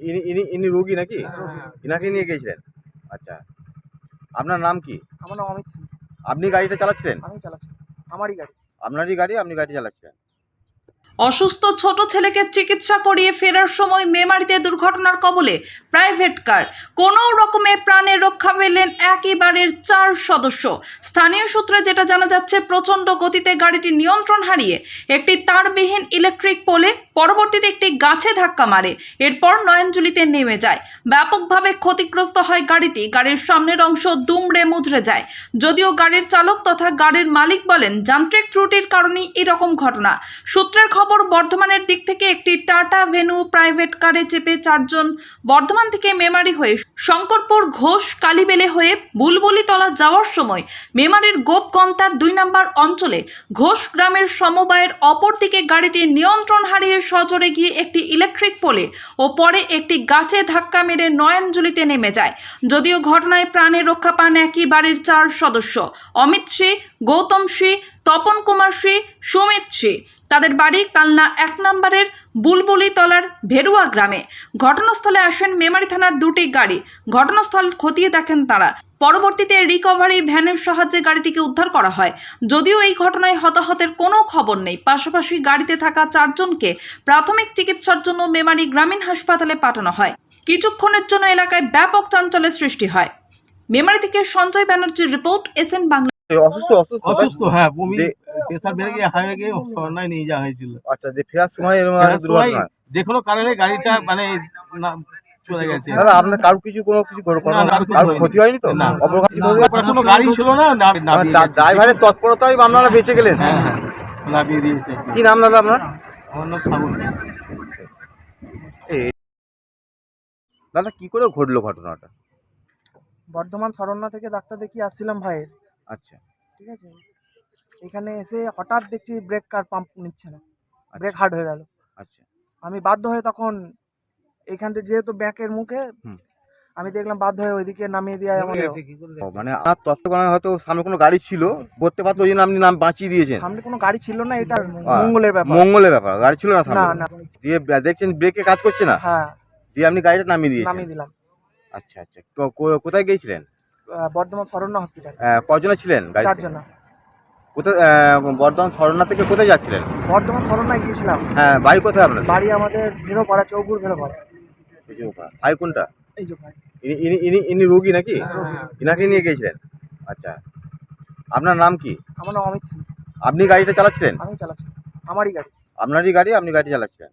ইনি ইনি ইনি রোগী নাকি? ইনাকে নিয়ে গিয়েছিলেন? আচ্ছা। আপনার নাম কি? আমার নাম অমিত সিং। আপনি গাড়িটা চালাচ্ছিলেন? আমি চালাচ্ছি। আমারই গাড়ি। আপনারই গাড়ি আপনি গাড়ি চালাচ্ছিলেন? অসুস্থ ছোট ছেলেকে চিকিৎসা করিয়ে ফেরার সময় মেমারিতে দুর্ঘটনার কবলে প্রাইভেট কার। কোনো রকমে প্রাণে রক্ষা পেলেন একই বাড়ির চার সদস্য। স্থানীয় সূত্রে যেটা জানা যাচ্ছে, প্রচণ্ড গতিতে গাড়িটি নিয়ন্ত্রণ হারিয়ে একটি তারবিহীন ইলেকট্রিক পোলে পরবর্তীতে একটি গাছে ধাক্কা মারে। এরপর নয়নজুলিতে নেমে যায়। ব্যাপকভাবে ক্ষতিগ্রস্ত হয় গাড়িটি। গাড়ির সামনের অংশ দুমড়ে মুচড়ে যায়। যদিও গাড়ির চালক তথা গাড়ির মালিক বলেন, যান্ত্রিক ত্রুটির কারণেই এরকম ঘটনা। সূত্রের খবর, বর্ধমানের দিক থেকে একটি টাটা ভেনু প্রাইভেট কারে চেপে চারজন বর্ধমান থেকে মেমারি হয়ে শঙ্করপুর ঘোষ কালীবেলে হয়ে বুলবুলিতলা যাওয়ার সময় মেমারির গোপগন্তার দুই নম্বর অঞ্চলে ঘোষ গ্রামের সমবায়ের অপর দিকে গাড়িটি নিয়ন্ত্রণ হারিয়ে সজোরে গিয়ে একটি ইলেকট্রিক পোলে ও পরে একটি গাছে ধাক্কা মেরে নয়নজুলিতে নেমে যায়। যদিও ঘটনায় প্রাণে রক্ষা পান একই বাড়ির চার সদস্য। অমিত শি গৌতম শি তপন কুমার শি সুমিত শি তাদের বাড়ি কালনা এক নম্বরের বুলবুলি তলার ভেরুয়া গ্রামে। ঘটনাস্থলে আসেন মেমারি থানার দুটি গাড়ি। ঘটনাস্থল খতিয়ে দেখেন তারা। পরবর্তীতে রিকভারি ভ্যানের সাহায্যে গাড়িটিকে উদ্ধার করা হয়। যদিও এই ঘটনায় হতাহতের কোনো খবর নেই। পাশাপাশি গাড়িতে থাকা চারজনকে প্রাথমিক চিকিৎসার জন্য মেমারি গ্রামীণ হাসপাতালে পাঠানো হয়। কিছুক্ষণের জন্য এলাকায় ব্যাপক চাঞ্চল্যের সৃষ্টি হয়। মেমারি থেকে সঞ্জয় ব্যানার্জির রিপোর্ট, এস এন বাংলা। অসুস্থ অসুস্থ অসুস্থ হ্যাঁ বমি দে- বেড়ে গিয়ে হাইওয়ে গিয়ে সরনায় নিয়ে যাওয়া হয়েছিল। আচ্ছা যে ফেরার সময় এরকম ফেরার একটা সময় দুর্ঘটনা যে কোনো কারণে গাড়িটা মানে চলে গেছে। দাদা আপনার কারও কিছু কোনো কিছু কোনো না, না, কারও কিছু কারও হয়নি। ক্ষতি হয়নি তো? না। অপঘাত কিছু হয়নি? তারপরে কোনো গাড়ি ছিল না না মানে নামিয়ে ডা- দিয়েছে। ড্রাইভারের তৎপরতায় আপনারা বেঁচে গেলেন? হ্যাঁ হ্যাঁ নামিয়ে দিয়েছে। কি নাম দাদা আপনার? আমার নাম সাগর। দাদা কি করে ঘটলো ঘটনাটা? বর্ধমান শরণ্যা থেকে ডাক্তার দেখিয়ে আসছিলাম ভাইয়ের আচ্ছা। ঠিক আছে? এখানে এসে হঠাৎ দেখছি ব্রেক কার পাম্প নিচ্ছে না। ব্রেক হার্ড হয়ে গেল। আচ্ছা। আমি বাধ্য হয়ে তখন এখান থেকে যেহেতু ব্যাকের মুখে হুম। আমি দেখলাম বাধ্য হয়ে ওইদিকে নামিয়ে দিয়ে আমাদের ও, মানে আপনার তত্ত্বাবধানে হয়তো সামনে কোনো গাড়ি ছিল বলতে পারতো ওই জন্য আপনি নাম বাঁচিয়ে দিয়েছেন। সামনে কোনো গাড়ি ছিল না এটা মঙ্গলের ব্যাপার। মঙ্গলের ব্যাপার গাড়ি ছিল না না সামনে। না। দিয়ে দেখছেন ব্রেকে কাজ করছে না? হ্যাঁ। দিয়ে আপনি গাড়িটা নামিয়ে দিয়েছেন। নামিয়ে দিলাম। আচ্ছা আচ্ছা। কোথায় গিয়েছিলেন? বর্ধমান শরণ্যা হসপিটাল কজনে ছিলেন চারজন। কোথায় বর্ধমান শরণা থেকে কোথায় যাচ্ছিলেন? বর্ধমান শরণ্যায় গিয়েছিলাম। হ্যাঁ বাড়ি কোথায় আপনার বাড়ি আমাদের ভেরো পাড়া চৌপুর ভেরো পাড়া ভাই কোনটা? এই যে ভাই। ইনি ইনি ইনি ইনি রোগী নাকি? ইনাকে নিয়ে গিয়েছিলেন? আচ্ছা। আপনার নাম কি? আমার নাম অমিত সিং। আপনি গাড়িটা চালাচ্ছিলেন? আমি চালাচ্ছি আমারই গাড়ি। আপনারই গাড়ি আপনি গাড়ি চালাচ্ছিলেন?